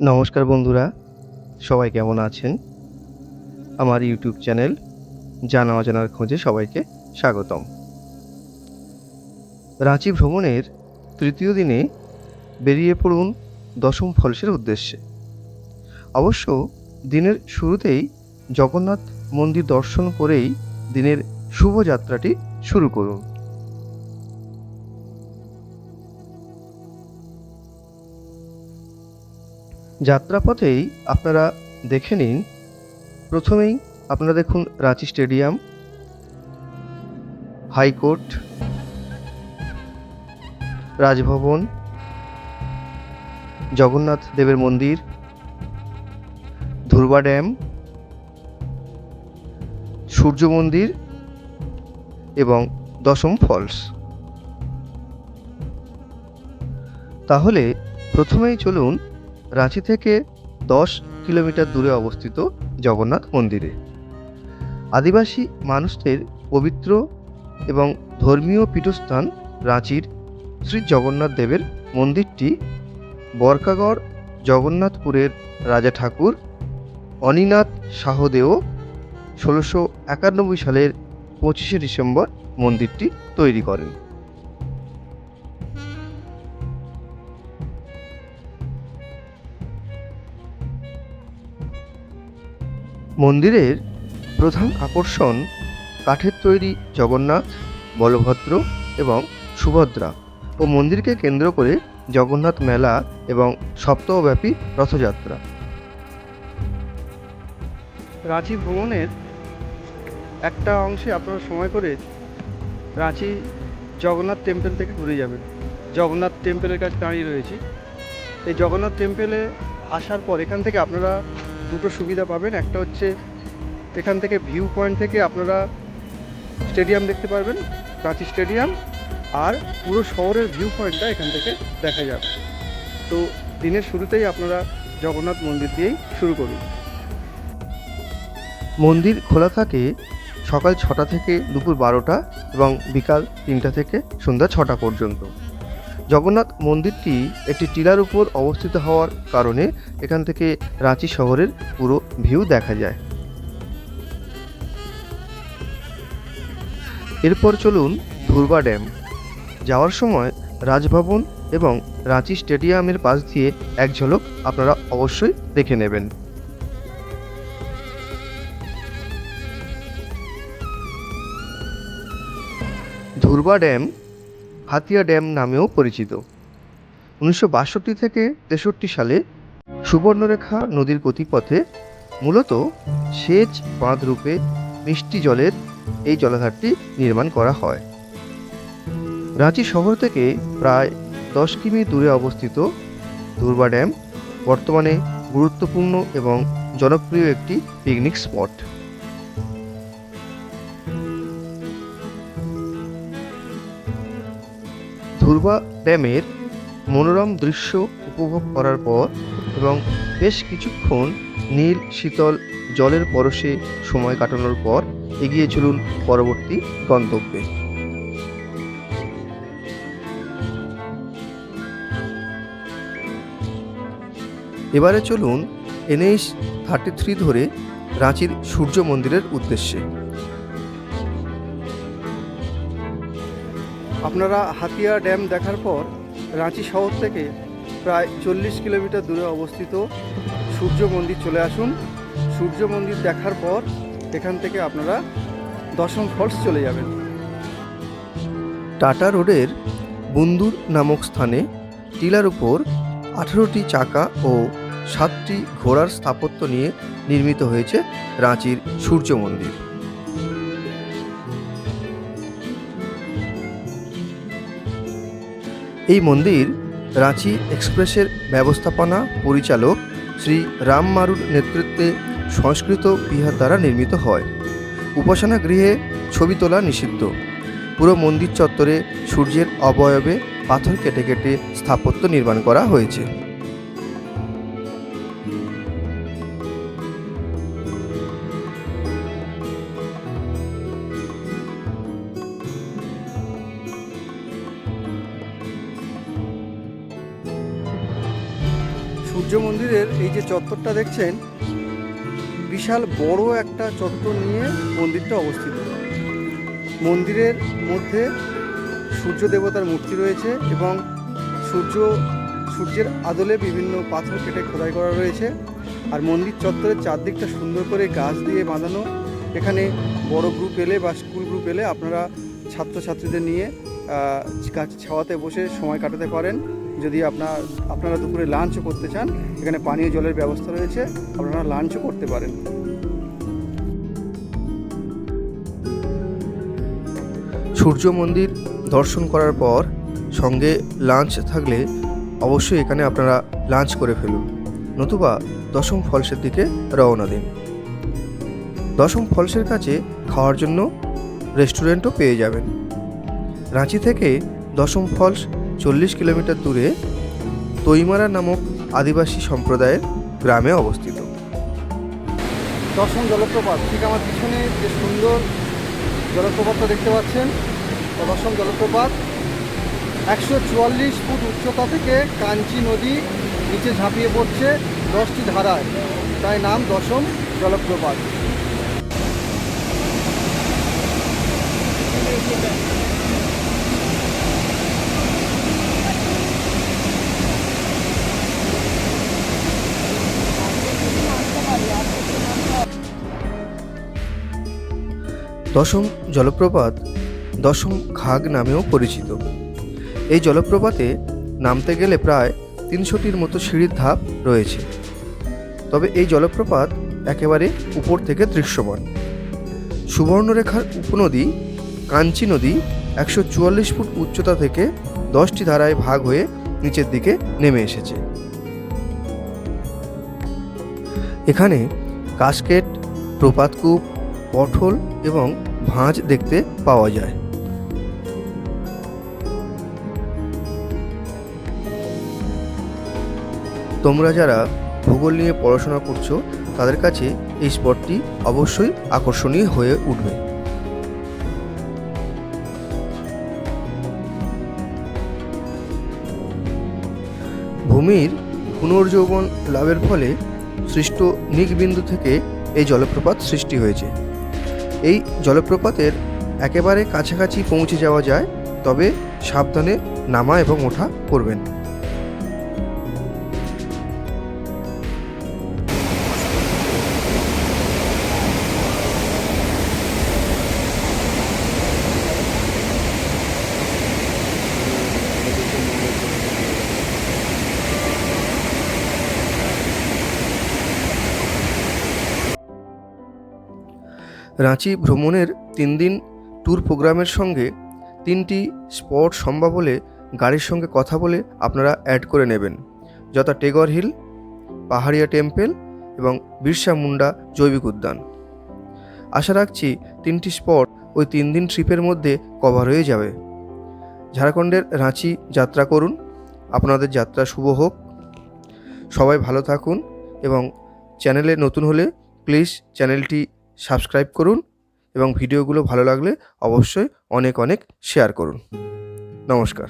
নমস্কার বন্ধুরা, সবাই কেমন আছেন? আমার ইউটিউব চ্যানেল জানা অজানার খোঁজে সবাইকে স্বাগতম। রাঁচি ভ্রমণের তৃতীয় দিনে বেরিয়ে পড়ুন দশম ফলসের উদ্দেশ্যে। অবশ্য দিনের শুরুতেই জগন্নাথ মন্দির দর্শন করেই দিনের শুভযাত্রাটি শুরু করুন। যাত্রাপথেই আপনারা দেখে নিন। প্রথমেই আপনারা দেখুন Ranchi stadium, high court, Raj Bhavan, Jagannath দেবের মন্দির ধুরবা ড্যাম, সূর্য মন্দির এবং দশম ফলস। তাহলে প্রথমেই চলুন রাঁচি থেকে দশ কিলোমিটার দূরে অবস্থিত জগন্নাথ মন্দিরে। আদিবাসী মানুষদের পবিত্র এবং ধর্মীয় পীঠস্থান রাঁচির শ্রী জগন্নাথ দেবের মন্দিরটি বরকাগড় জগন্নাথপুরের রাজা ঠাকুর অনিনাথ শাহদেও ষোলোশো একানব্বই সালের পঁচিশে ডিসেম্বর মন্দিরটি তৈরি করেন। মন্দিরের প্রধান আকর্ষণ কাঠের তৈরি জগন্নাথ, বলভদ্র এবং সুভদ্রা ও মন্দিরকে কেন্দ্র করে জগন্নাথ মেলা এবং সপ্তাহব্যাপী রথযাত্রা। রাঁচি ভ্রমণের একটা অংশে আপনারা সময় করে রাঁচি জগন্নাথ টেম্পল থেকে ঘুরে যাবেন। জগন্নাথ টেম্পলের কাছে দাঁড়িয়ে রয়েছি। এই জগন্নাথ টেম্পলে আসার পর এখান থেকে আপনারা দুটো সুবিধা পাবেন। একটা হচ্ছে এখান থেকে ভিউ পয়েন্ট থেকে আপনারা স্টেডিয়াম দেখতে পারবেন, রাঁচি স্টেডিয়াম আর পুরো শহরের ভিউ পয়েন্টটা এখান থেকে দেখা যাবে। তো দিনের শুরুতেই আপনারা জগন্নাথ মন্দির দিয়েই শুরু করুন। মন্দির খোলা থাকে সকাল ছটা থেকে দুপুর বারোটা এবং বিকাল তিনটা থেকে সন্ধ্যা ছটা পর্যন্ত। জগন্নাথ মন্দিরটি একটি টিলার উপর অবস্থিত হওয়ার কারণে এখান থেকে রাঁচি শহরের পুরো ভিউ দেখা যায়। এরপর চলুন ধুরবা ড্যাম। যাওয়ার সময় রাজভবন এবং রাঁচি স্টেডিয়ামের পাশ দিয়ে এক ঝলক আপনারা অবশ্যই দেখে নেবেন। ধুরবা ড্যাম হাতিয়া ড্যাম নামেও পরিচিত। উনিশশো বাষট্টি থেকে তেষট্টি সালে সুবর্ণরেখা নদীর গতিপথে মূলত সেচ বাঁধ রূপে মিষ্টি জলের এই জলাধারটি নির্মাণ করা হয়। রাঁচি শহর থেকে প্রায় দশ কিমি দূরে অবস্থিত ধুরবা ড্যাম বর্তমানে গুরুত্বপূর্ণ এবং জনপ্রিয় একটি পিকনিক স্পট। ধুরবা ড্যামের মনোরম দৃশ্য উপভোগ করার পর এবং বেশ কিছুক্ষণ নীল শীতল জলের পরশে সময় কাটানোর পর এগিয়ে চলুন পরবর্তী গন্তব্যে। এবারে চলুন এনএইচ থার্টি থ্রি ধরে রাঁচির সূর্য মন্দিরের উদ্দেশ্যে। আপনারা হাতিয়া ড্যাম দেখার পর রাঁচি শহর থেকে প্রায় চল্লিশ কিলোমিটার দূরে অবস্থিত সূর্য মন্দির চলে আসুন। সূর্য মন্দির দেখার পর এখান থেকে আপনারা দশম ফলস চলে যাবেন। টাটা রোডের বুন্দুর নামক স্থানে টিলার উপর আঠেরোটি চাকা ও সাতটি ঘোড়ার স্থাপত্য নিয়ে নির্মিত হয়েছে রাঁচির সূর্য মন্দির। এই মন্দির রাঁচি এক্সপ্রেসের ব্যবস্থাপনা পরিচালক শ্রী রাম মারুর নেতৃত্বে সংস্কৃত বিহার দ্বারা নির্মিত হয়। উপাসনা গৃহে ছবি তোলা নিষিদ্ধ। পুরো মন্দির চত্বরে সূর্যের অবয়বে পাথর কেটে কেটে স্থাপত্য নির্মাণ করা হয়েছে। সূর্য মন্দিরের এই যে চত্বরটা দেখছেন, বিশাল বড় একটা চত্বর নিয়ে মন্দিরটা অবস্থিত। মন্দিরের মধ্যে সূর্য দেবতার মূর্তি রয়েছে এবং সূর্য, সূর্যের আদলে বিভিন্ন পাথর কেটে খোদাই করা রয়েছে। আর মন্দির চত্বরের চারদিকটা সুন্দর করে গাছ দিয়ে বাঁধানো। এখানে বড় গ্রুপ এলে বা স্কুল গ্রুপ এলে আপনারা ছাত্রছাত্রীদের নিয়ে গাছ ছাওয়াতে বসে সময় কাটাতে পারেন। যদি আপনার, আপনারা দুপুরে লাঞ্চও করতে চান, এখানে পানীয় জলের ব্যবস্থা রয়েছে, আপনারা লাঞ্চও করতে পারেন। সূর্য মন্দির দর্শন করার পর সঙ্গে লাঞ্চ থাকলে অবশ্যই এখানে আপনারা লাঞ্চ করে ফেলুন। নতুবা দশম ফলসের দিকে রওনা দিন। দশম ফলসের কাছে খাওয়ার জন্য রেস্টুরেন্টও পেয়ে যাবেন। রাঁচি থেকে দশম ফলস চল্লিশ কিলোমিটার দূরে তৈমারা নামক আদিবাসী সম্প্রদায়ের গ্রামে অবস্থিত। দশম জলপ্রপাত। ঠিক আমার পিছনে যে সুন্দর জলপ্রপাতটা দেখতে পাচ্ছেন, দর্শন জলপ্রপাত। একশো চুয়াল্লিশ ফুট উচ্চতা থেকে কাঞ্চি নদী নিচে ঝাঁপিয়ে পড়ছে দশটি ধারায়। তাই নাম দশম জলপ্রপাত। দশম জলপ্রপাত দশম ঘাগ নামেও পরিচিত। এই জলপ্রপাতে নামতে গেলে প্রায় তিনশোটির মতো সিঁড়ির ধাপ রয়েছে। তবে এই জলপ্রপাত একেবারে উপর থেকে দৃশ্যমান। সুবর্ণরেখার উপনদী কাঞ্চি নদী একশো চুয়াল্লিশ ফুট উচ্চতা থেকে দশটি ধারায় ভাগ হয়ে নিচের দিকে নেমে এসেছে। এখানে কাস্কেট প্রপাতকূপ পটল এবং ভাঁজ দেখতে পাওয়া যায়। তোমরা যারা ভূগোল নিয়ে পড়াশোনা করছ, তাদের কাছে এই স্পটটি অবশ্যই আকর্ষণীয় হয়ে উঠবে। ভূমির পুনর্যৌবন লাভের ফলে সৃষ্ট নিকবিন্দু থেকে এই জলপ্রপাত সৃষ্টি হয়েছে। এই জলপ্রপাতের একেবারে কাছাকাছি পৌঁছে যাওয়া যায় তবে সাবধানে নামা এবং ওঠা করবেন। রাঁচি ভ্রমণের তিন দিন ট্যুর প্রোগ্রামের সঙ্গে তিনটি স্পট সম্ভব হলে গাড়ির সঙ্গে কথা বলে আপনারা অ্যাড করে নেবেন। যথা টেগর হিল পাহাড়িয়া টেম্পেল এবং বিরসা মুন্ডা জৈবিক উদ্যান। আশা রাখছি তিনটি স্পট ওই তিন দিন ট্রিপের মধ্যে কভার হয়ে যাবে। ঝাড়খণ্ডের রাঁচি যাত্রা করুন। আপনাদের যাত্রা শুভ হোক। সবাই ভালো থাকুন এবং চ্যানেলে নতুন হলে প্লিজ চ্যানেলটি সাবস্ক্রাইব করুন এবং ভিডিওগুলো ভালো লাগলে অবশ্যই অনেক অনেক শেয়ার করুন। নমস্কার।